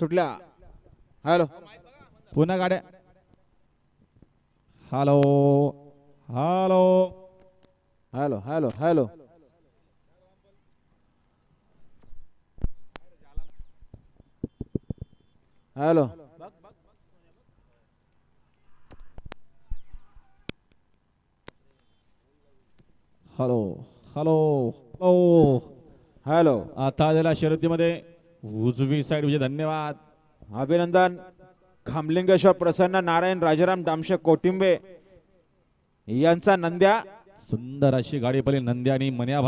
सुटल्या. हॅलो. पुन्हा गाड्या. Hello. Hello. Hello hello hello. Hello. Hello. Hello. Hello. Hello आता आलेल्या शर्यतीमध्ये उजवी साईड म्हणजे धन्यवाद. अभिनंदन. खामलिंगेश्वर प्रसन्न नारायण राजाराम डामशे कोटिंबे यांचा नंद्या. सुंदर अशी गाडी पडली नंद्या आणि मन्या